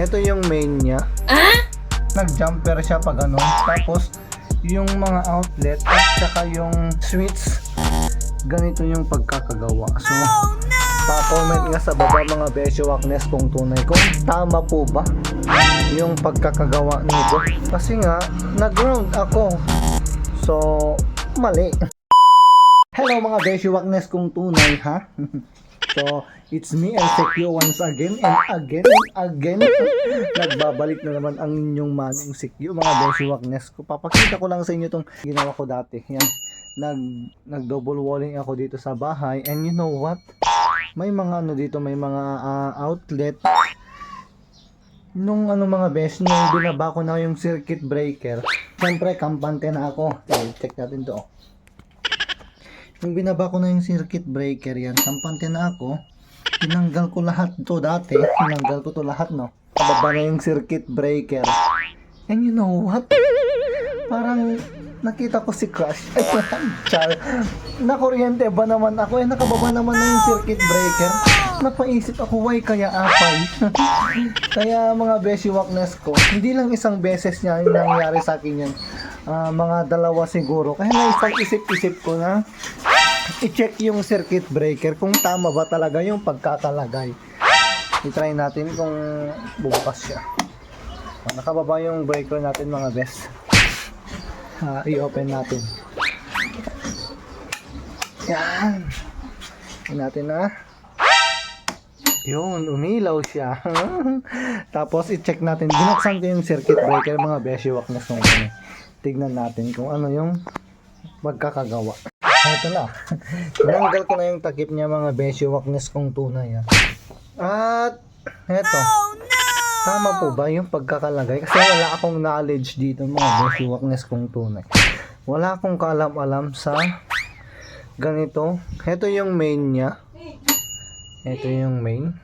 Ito yung main niya. Nag-jumper siya pag ano. Tapos, yung mga outlet at saka yung switch, ganito yung pagkakagawa. So, pa-comment nga sa baba mga Besyo Waknes kung tunay. Kung tama po ba yung pagkakagawa nito. Kasi nga, nag-ground ako. So, mali. Hello mga Besyo Waknes kung tunay ha. so, it's me Sekyo once again and again and again. Nagbabalik na naman ang inyong manong Sekyo mga Besyo Waknes ko. Papakita ko lang sa inyo tong ginawa ko dati. Yan. Nag, nag double walling ako dito sa bahay and you know what? May mga ano dito, may mga ah, outlet nung ano mga best, nung binaba ko na yung circuit breaker, syempre kampante na ako. Okay, check natin to. Nung binaba ko na yung circuit breaker yan, kampante na ako, tinanggal ko lahat to dati, tinanggal ko to lahat no. Kababa na yung circuit breaker. And you know what? Parang nakita ko si Crush. Ay, char. Nakuryente ba naman ako? Eh, nakababa naman na yung circuit breaker. Napaisip ako, why kaya apay? kaya mga beshi walkness ko, hindi lang isang beses niya yung nangyari sa akin yan. Ah, mga dalawa siguro. Kaya naisip-isip ko na i-check yung circuit breaker kung tama ba talaga yung pagkakalagay. I-try natin kung bubukas siya. Nakababa yung breaker natin mga best. Ah, i-open natin. Yan. Yan natin na. Yun, umilaw siya. Tapos i-check natin. Binuksan ko yung circuit breaker mga beshi wakness ng kanya. Tignan natin kung ano yung magkakagawa. Ito na. Tinanggal ko na yung takip niya mga beshi wakness kong tunay. ah. At eto. Tama po ba yung pagkakalagay? Kasi wala akong knowledge dito mga beshi wakness kong tunay. Wala akong kaalam-alam sa ganito. Ito yung main niya. Ito yung main.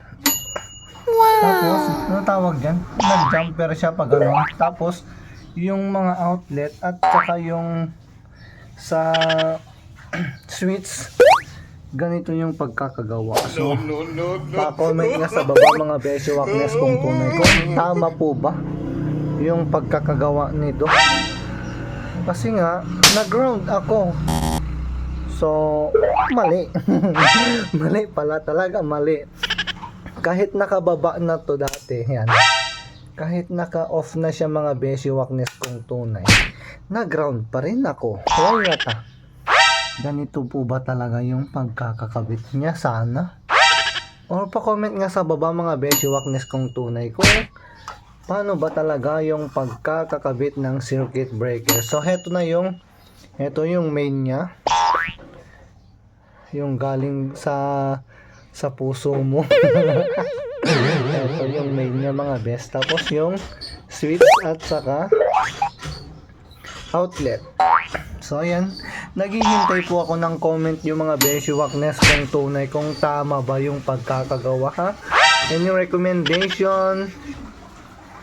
Tapos, ano tawag dyan? Nag-jumper siya pag ano. Tapos, yung mga outlet at saka yung sa switch, ganito yung pagkakagawa. So, pa-comment nga sa baba mga Besyo Waknes kung tunay. Kung tama po ba yung pagkakagawa nito. Kasi nga, nag-ground ako. So, mali. mali pala talaga, mali. Kahit nakababa na to dati, yan. Kahit naka-off na siya mga beshi wakness kong tunay, na-ground pa rin ako. Not ah? Ganito po ba talaga yung pagkakakabit niya? Sana. Or pa-comment nga sa baba mga beshi wakness kong tunay kung paano ba talaga yung pagkakakabit ng circuit breaker. So, heto na yung heto yung main niya yung galing sa sa puso mo. Ito yung main niya mga best. Tapos yung switch at saka outlet. So ayan, naghihintay po ako ng comment yung mga beshi wakness kung tunay kung tama ba yung pagkakagawa ha. And yung recommendation,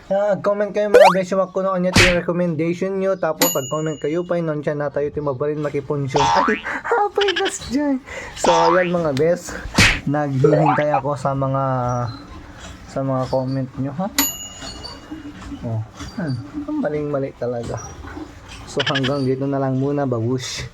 Ah, comment kayo mga beshi wak ko no anya yung recommendation nyo. Tapos pag comment kayo pa non siya na tayo timabalin makipunsyon ay hapay gas dyan. So yan mga bes naghihintay ako sa mga sa mga comment nyo ha? Oh hmm, maling mali talaga. So hanggang dito na lang muna babush